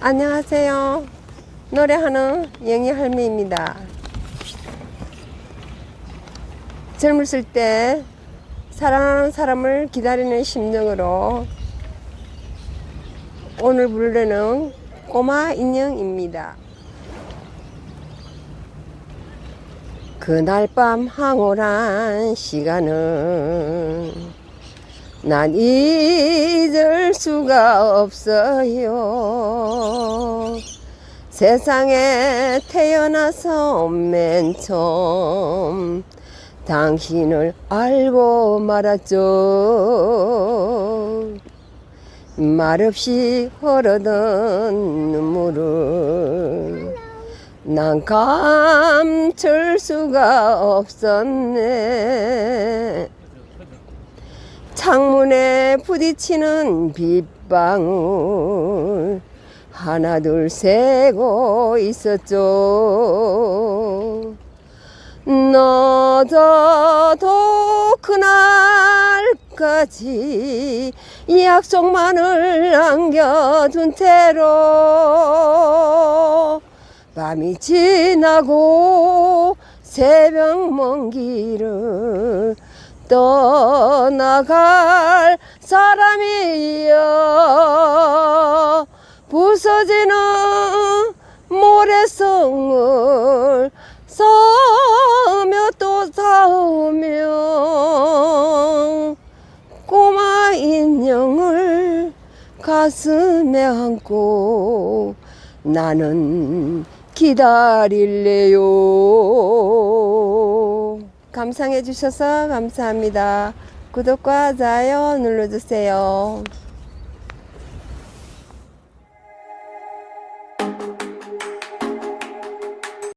안녕하세요. 노래하는 영희 할매입니다. 젊었을 때 사랑하는 사람을 기다리는 심정으로 오늘 부르는 꼬마 인형입니다. 그날 밤 황홀한 시간은 난 잊을 수가 없어요. 세상에 태어나서 맨 처음 당신을 알고 말았죠. 말없이 흐르던 눈물을 난 감출 수가 없었네. 창문에 부딪히는 빗방울 하나 둘 세고 있었죠. 너저도 그날까지 약속만을 남겨둔 채로 밤이 지나고 새벽 먼 길을 떠나갈 사람이여 부서지는 모래성을 쌓으며 또 쌓으며 꼬마 인형을 가슴에 안고 나는 기다릴래요. 감상해 주셔서 감사합니다. 구독과 좋아요 눌러주세요.